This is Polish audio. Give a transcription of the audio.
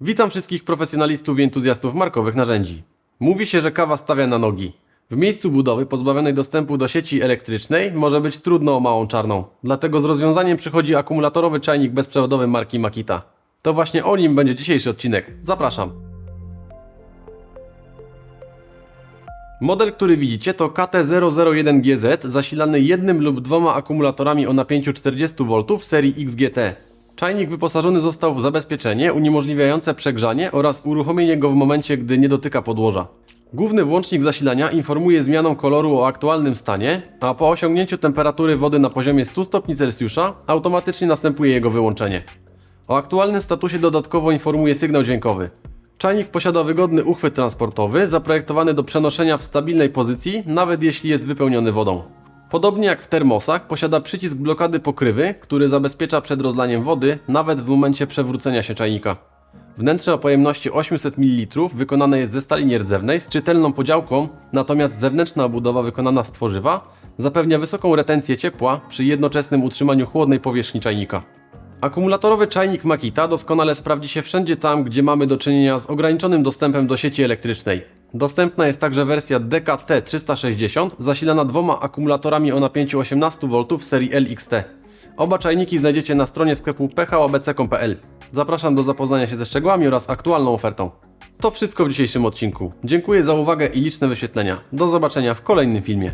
Witam wszystkich profesjonalistów i entuzjastów markowych narzędzi. Mówi się, że kawa stawia na nogi. W miejscu budowy pozbawionej dostępu do sieci elektrycznej może być trudno o małą czarną. Dlatego z rozwiązaniem przychodzi akumulatorowy czajnik bezprzewodowy marki Makita. To właśnie o nim będzie dzisiejszy odcinek. Zapraszam. Model, który widzicie to KT001GZ zasilany jednym lub dwoma akumulatorami o napięciu 40V serii XGT. Czajnik wyposażony został w zabezpieczenie uniemożliwiające przegrzanie oraz uruchomienie go w momencie, gdy nie dotyka podłoża. Główny włącznik zasilania informuje zmianą koloru o aktualnym stanie, a po osiągnięciu temperatury wody na poziomie 100 stopni Celsjusza automatycznie następuje jego wyłączenie. O aktualnym statusie dodatkowo informuje sygnał dźwiękowy. Czajnik posiada wygodny uchwyt transportowy, zaprojektowany do przenoszenia w stabilnej pozycji, nawet jeśli jest wypełniony wodą. Podobnie jak w termosach, posiada przycisk blokady pokrywy, który zabezpiecza przed rozlaniem wody, nawet w momencie przewrócenia się czajnika. Wnętrze o pojemności 800 ml wykonane jest ze stali nierdzewnej z czytelną podziałką, natomiast zewnętrzna obudowa wykonana z tworzywa zapewnia wysoką retencję ciepła przy jednoczesnym utrzymaniu chłodnej powierzchni czajnika. Akumulatorowy czajnik Makita doskonale sprawdzi się wszędzie tam, gdzie mamy do czynienia z ograniczonym dostępem do sieci elektrycznej. Dostępna jest także wersja DKT360 zasilana dwoma akumulatorami o napięciu 18V w serii LXT. Oba czajniki znajdziecie na stronie sklepu phobc.pl. Zapraszam do zapoznania się ze szczegółami oraz aktualną ofertą. To wszystko w dzisiejszym odcinku. Dziękuję za uwagę i liczne wyświetlenia. Do zobaczenia w kolejnym filmie.